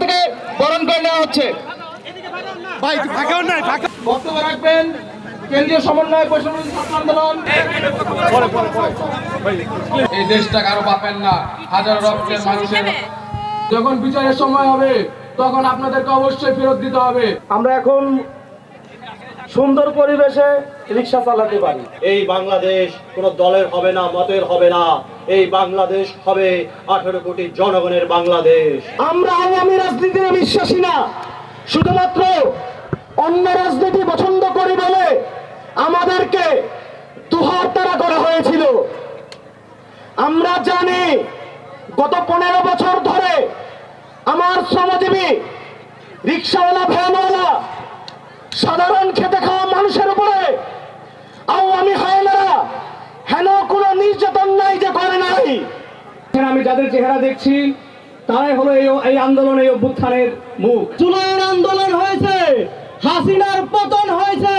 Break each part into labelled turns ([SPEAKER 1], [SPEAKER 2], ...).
[SPEAKER 1] থেকে বরণ করে নেওয়া হচ্ছে।
[SPEAKER 2] ভাই ফাঁকাও নাই ফাঁকা
[SPEAKER 1] বক্তব্য রাখবেন কেন্দ্রীয় সমন্বয় পরিষদ ছাত্র আন্দোলন।
[SPEAKER 3] এই দেশটা কারও পাবেন না হাজার রক্তের মানুষের। যখন বিচারের সময় হবে তখন আপনাদেরকে অবশ্যই ফেরত দিতে হবে।
[SPEAKER 1] আমরা এখন সুন্দর পরিবেশে রিক্সা চালাতে পারি।
[SPEAKER 4] এই বাংলাদেশ কোন দলের হবে না মতের হবে না। এই বাংলাদেশ হবে আঠারো কোটি জনগণের বাংলাদেশ।
[SPEAKER 1] আমরা আওয়ামী রাজনীতিতে বিশ্বাসী না। শুধুমাত্র অন্য রাজনীতি পছন্দ করি বলে আমাদেরকে তুহার তারা করা হয়েছিল। আমরা জানি গত পনেরো বছর ধরে আমার শ্রমজীবী রিক্সাওয়ালা ভ্যানওয়ালা সাধারণ খেতে খাওয়া মানুষের উপরে আওয়ামী হায়নারা হেন কোনো নির্যাতন নাই যে করে নাই।
[SPEAKER 5] আমি যাদের চেহারা দেখছি তারাই হলো এই আন্দোলন এই অভ্যুত্থানের মুখ।
[SPEAKER 1] জুলাইয়ের আন্দোলন হয়েছে হাসিনার পতন হয়েছে।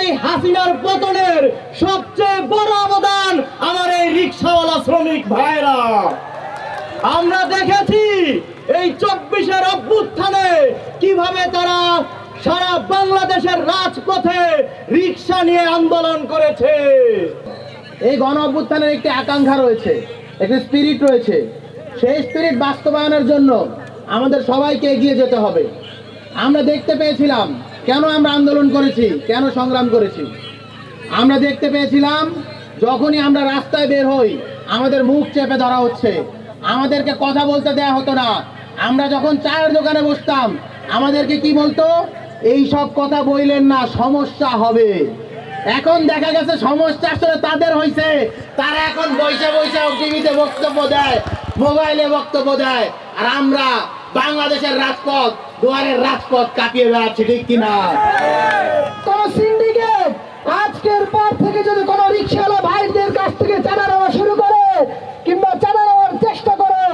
[SPEAKER 1] এই হাসিনার পতনের সবচেয়ে বড় অবদান আমার এই রিক্সাওয়ালা শ্রমিক ভাইরা আমরা দেখেছি এই চব্বিশের অভ্যুত্থানে কীভাবে তারা সারা বাংলাদেশের রাজপথে রিক্সা নিয়ে আন্দোলন করেছে।
[SPEAKER 5] এই গণ অভ্যুত্থানের একটি আকাঙ্ক্ষা রয়েছে, একটি স্পিরিট রয়েছে। সেই স্পিরিট বাস্তবায়নের জন্য আমাদের সবাইকে এগিয়ে যেতে হবে। আমরা দেখতে পেয়েছিলাম কেন আমরা আন্দোলন করেছি, কেন সংগ্রাম করেছি। আমরা দেখতে পেয়েছিলাম যখনই আমরা রাস্তায় বের হই, আমাদের মুখ চেপে ধরা হচ্ছে। আমাদেরকে কথা বলতে দেয়া হতো না। আমরা যখন চায়ের দোকানে বসতাম, আমাদেরকে কি বলতো? এই সব কথা বইলেন না, সমস্যা হবে। এখন দেখা গেছে সমস্যা আসলে তাদের হয়েছে তারা এখন বৈশা বৈশা টিভিতে বক্তব্য দেয়, মোবাইলে বক্তব্য দেয়। আর আমরা বাংলাদেশের রাজপথ, দুয়ারের রাজপথ কাঁপিয়ে বেড়াচ্ছি, ঠিক কিনা
[SPEAKER 1] কোন সিন্ডিকেট আজকের পর থেকে যদি কোন রিক্সাওয়ালা ভাইদের কাছ থেকে চাঁদা নেওয়া শুরু করে কিংবা চাঁদা নেওয়ার চেষ্টা করে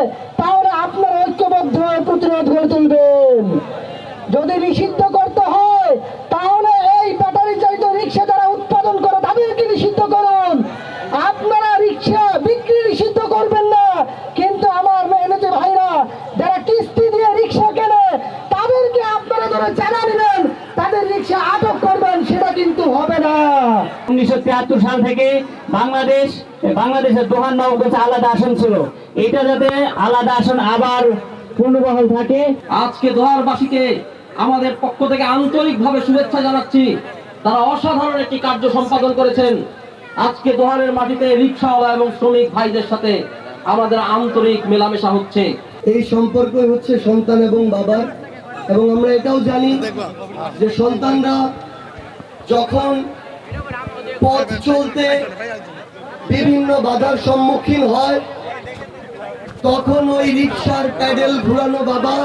[SPEAKER 1] তাহলে আপনারা ঐক্যবদ্ধ হয়ে প্রতিরোধ গড়ে তুলবেন যদি নিষিদ্ধ করতে হয় তাহলে এই ব্যাটারি চালিত রিক্সা যারা উৎপাদন করে তাদেরকে নিষিদ্ধ করুন আপনারা রিক্সা বিক্রি নিষিদ্ধ করবেন না কিন্তু আমার মেহনতি ভাইরা যারা কিস্তি দিয়ে রিক্সা কেনে তাদেরকে আপনারা ধরে চাঁদা নেবেন তাদের রিক্সা আটক করবেন সেটা কিন্তু হবে না
[SPEAKER 5] উনিশশো তিয়াত্তর সাল থেকে বাংলাদেশ বাংলাদেশের দোহান নবাব আলাদা আসন ছিল। এটা যাতে আলাদা আসন আবার পূর্ণবহাল থাকে।
[SPEAKER 3] আজকে দোহারবাসীকে আমাদের পক্ষ থেকে আন্তরিকভাবে শুভেচ্ছা জানাচ্ছি। তারা অসাধারণ একটি কার্য সম্পাদন করেছেন। আজকে দোহারের মাটিতে রিক্সাওয়ালা এবং শ্রমিক ভাইদের সাথে আমাদের আন্তরিক মেলামেশা হচ্ছে।
[SPEAKER 6] এই সম্পর্ক হচ্ছে সন্তান এবং বাবার। এবং আমরা এটাও জানি যে সন্তানরা যখন পথ চলতে বিভিন্ন বাধার সম্মুখীন হয়। তখন ওই রিক্সার প্যাডেল ঘুরানো বাবা,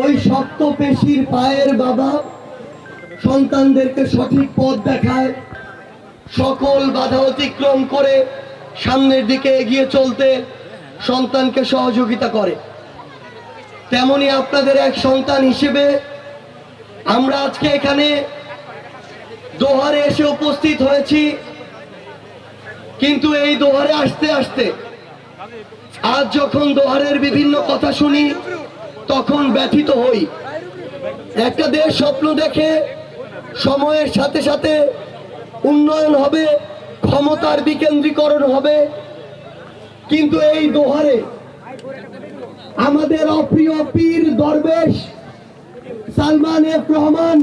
[SPEAKER 6] ওই শক্ত পেশির পায়ের বাবা সন্তানদেরকে সঠিক পথ দেখায়, সকল বাধা অতিক্রম করে সামনের দিকে এগিয়ে চলতে সন্তানকে সহযোগিতা করে। তেমনি আপনাদের এক সন্তান হিসেবে আমরা আজকে এখানে দোহারে এসে উপস্থিত হয়েছি। কিন্তু এই দোহারে আসতে আসতে, আজ যখন দোহারের বিভিন্ন কথা শুনি, তখন ব্যথিত হই। একটা দেশ স্বপ্ন দেখে, সময়ের সাথে সাথে উন্নয়ন হবে, ক্ষমতার বিকেন্দ্রীকরণ হবে। কিন্তু এই দোহারে আমাদের অপ্রিয় পীর দরবেশ সালমান এফ রহমান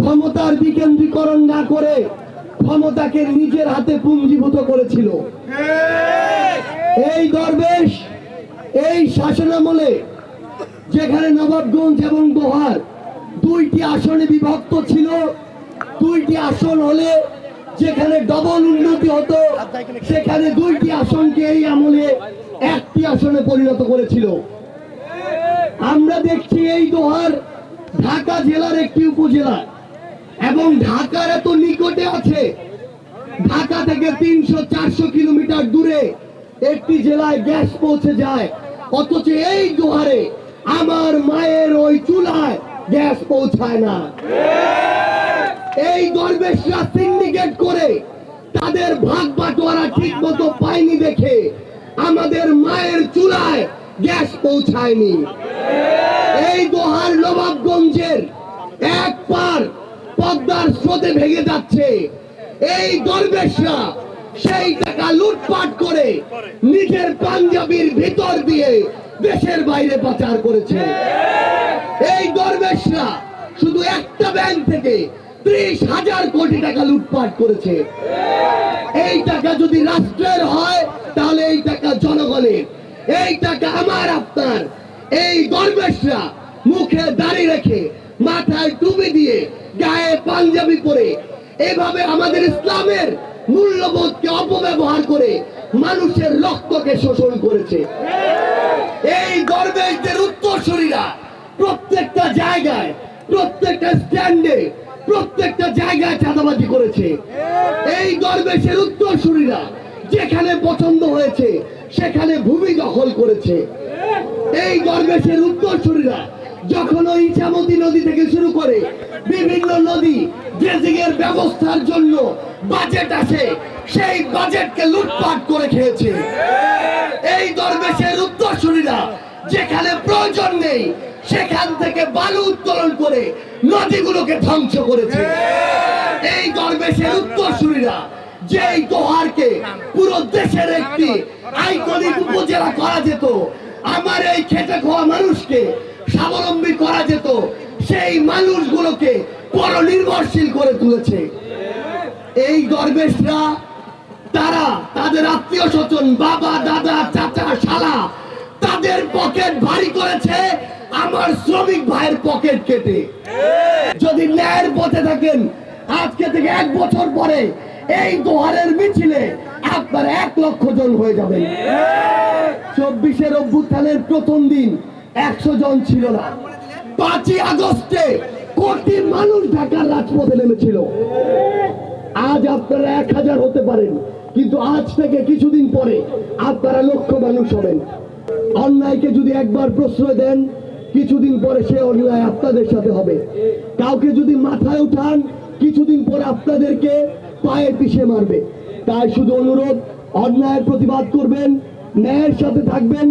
[SPEAKER 6] ক্ষমতার বিকেন্দ্রীকরণ না করে ক্ষমতাকে নিজের হাতে পুঞ্জীভূত করেছিল। এই দরবেশ, এই শাসনামলে যেখানে নবাবগঞ্জ এবং দোহার দুইটি আসনে বিভক্ত ছিল, দুইটি আসন হলে যেখানে ডবল উন্নতি হতো, সেখানে দুইটি আসনকে এই আমলে একটি আসনে পরিণত করেছিল। আমরা দেখছি এই দোহার ঢাকা জেলার একটি উপজেলা। এবং ঢাকার এত নিকটে আছে। ঢাকা থেকে তিনশো, চারশো কিলোমিটার দূরে একটি জেলায় গ্যাস পৌঁছে যায়। অথচ এই দোহারে আমার মায়ের ওই চুলায় গ্যাস পৌঁছায় না। এই দরবেশরা সিন্ডিকেট করে তাদের ভাগ বাটোয়ারা ঠিক মতো পায়নি দেখে আমাদের মায়ের চুলায় গ্যাস পৌঁছায়নি। এই দোহার নবাবগঞ্জের এক পার পদ্মার স্রোতে ভেঙে যাচ্ছে। এই দরবেশরা সেই টাকা লুটপাট করে নিজের পাঞ্জাবির ভিতর দিয়ে দেশের বাইরে পাচার করেছে। এই দরবেশরা শুধু একটা ব্যাংক থেকে ত্রিশ হাজার কোটি টাকা লুটপাট করেছে। এই টাকা যদি রাষ্ট্রের হয়, তাহলে এই টাকা জনগণের। এই টাকা আমার, আপনার। এই দরবেশরা মুখে দাঁড়িয়ে রেখে মাথায় টুপি দিয়ে গায়ে পাঞ্জাবি পরে এভাবে আমাদের ইসলামের মূল্যবোধকে অপব্যবহার করে মানুষের রক্তকে শোষণ করেছে। এই দরবেশদের উত্তরসূরিরা প্রত্যেকটা জায়গায়, প্রত্যেকটা স্ট্যান্ডে, প্রত্যেকটা জায়গায় চাঁদাবাজি করেছে। এই দরবেশের উত্তরসূরিরা যেখানে পছন্দ হয়েছে, সেখানে ভূমি দখল করেছে। এই দরবেশের উত্তরসূরিরা যখন ওই ইছামতি নদী থেকে শুরু করে বিভিন্ন নদী ড্রেজিং এর ব্যবস্থার জন্য বাজেট আসে, সেই বাজেটকে লুটপাট করে খেয়েছে। এই দরবেশের উত্তরসূরিরা যেখানে প্রয়োজন নেই, সেখান থেকে বালু উত্তোলন করে নদীগুলোকে ধ্বংস করেছে। এই দরবেশের উত্তরসূরিরা যেই দোহারকে পুরো দেশের একটি আইকনিক উপজেলা করা যেত, আমার এই খেটে খাওয়া মানুষকে স্বাবলম্বী করা যেত, সেই মানুষগুলোকে পরনির্ভরশীল করে তুলেছে। এই দরবেশরা তারা তাদের আত্মীয় স্বজন, বাবা, দাদা, চাচা, শালা, তাদের পকেট ভারী করেছে, আমার শ্রমিক ভাইয়ের পকেট কেটে। যদি ন্যায়ের পথে থাকেন, আজকে থেকে এক বছর পরে এই দোহারের মিছিলে আপনার এক লক্ষ জন হয়ে যাবেন। চব্বিশের অভ্যুত্থানের প্রথম দিন একশো জন ছিল না। পাঁচই আগস্টে কোটি মানুষ ঢাকার রাজপথে নেমেছিল। আজ আপনারা এক হাজার হতে পারেন, কিন্তু আজ থেকে কিছুদিন পরে আপনারা লক্ষ মানুষ হবেন। অন্যায়কে যদি একবার প্রশ্রয় দেন, কিছুদিন পরে সে অন্যায় আপনাদের সাথে হবে। কাউকে যদি মাথায় উঠান, কিছুদিন পরে আপনাদেরকে পায়ে পিষে মারবে। তাই শুধু অনুরোধ অন্যায়ের প্রতিবাদ করবেন, ন্যায়ের সাথে থাকবেন